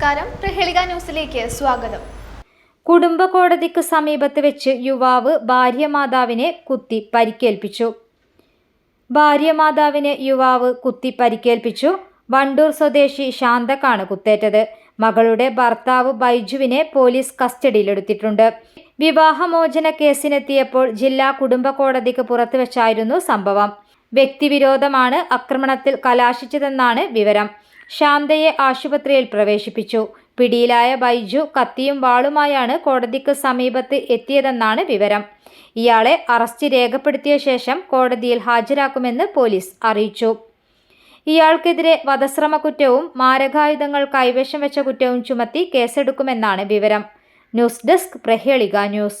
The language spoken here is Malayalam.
നമസ്കാരം. പ്രഹേളിക ന്യൂസിലേക്ക് സ്വാഗതം. കുടുംബ കോടതിക്ക് സമീപത്ത് വെച്ച് യുവാവ് ഭാര്യമാതാവിനെ കുത്തി പരിക്കേൽപ്പിച്ചു. ഭാര്യമാതാവിനെ യുവാവ് കുത്തി പരിക്കേൽപ്പിച്ചു. വണ്ടൂർ സ്വദേശി ശാന്തക്കാണ് കുത്തേറ്റത്. മകളുടെ ഭർത്താവ് ബൈജുവിനെ പോലീസ് കസ്റ്റഡിയിലെടുത്തിട്ടുണ്ട്. വിവാഹമോചന കേസിനെത്തിയപ്പോൾ ജില്ലാ കുടുംബ കോടതിക്ക് പുറത്തുവച്ചായിരുന്നു സംഭവം. വ്യക്തിവിരോധമാണ് ആക്രമണത്തിൽ കലാശിച്ചതെന്നാണ് വിവരം. ശാന്തയെ ആശുപത്രിയിൽ പ്രവേശിപ്പിച്ചു. പിടിയിലായ ബൈജു കത്തിയും വാളുമായാണ് കോടതിക്ക് സമീപത്ത് എത്തിയതെന്നാണ് വിവരം. ഇയാളെ അറസ്റ്റ് രേഖപ്പെടുത്തിയ ശേഷം കോടതിയിൽ ഹാജരാക്കുമെന്ന് പോലീസ് അറിയിച്ചു. ഇയാൾക്കെതിരെ വധശ്രമ കുറ്റവും മാരകായുധങ്ങൾ കൈവശം വെച്ച കുറ്റവും ചുമത്തി കേസെടുക്കുമെന്നാണ് വിവരം. News desk Prahelika news.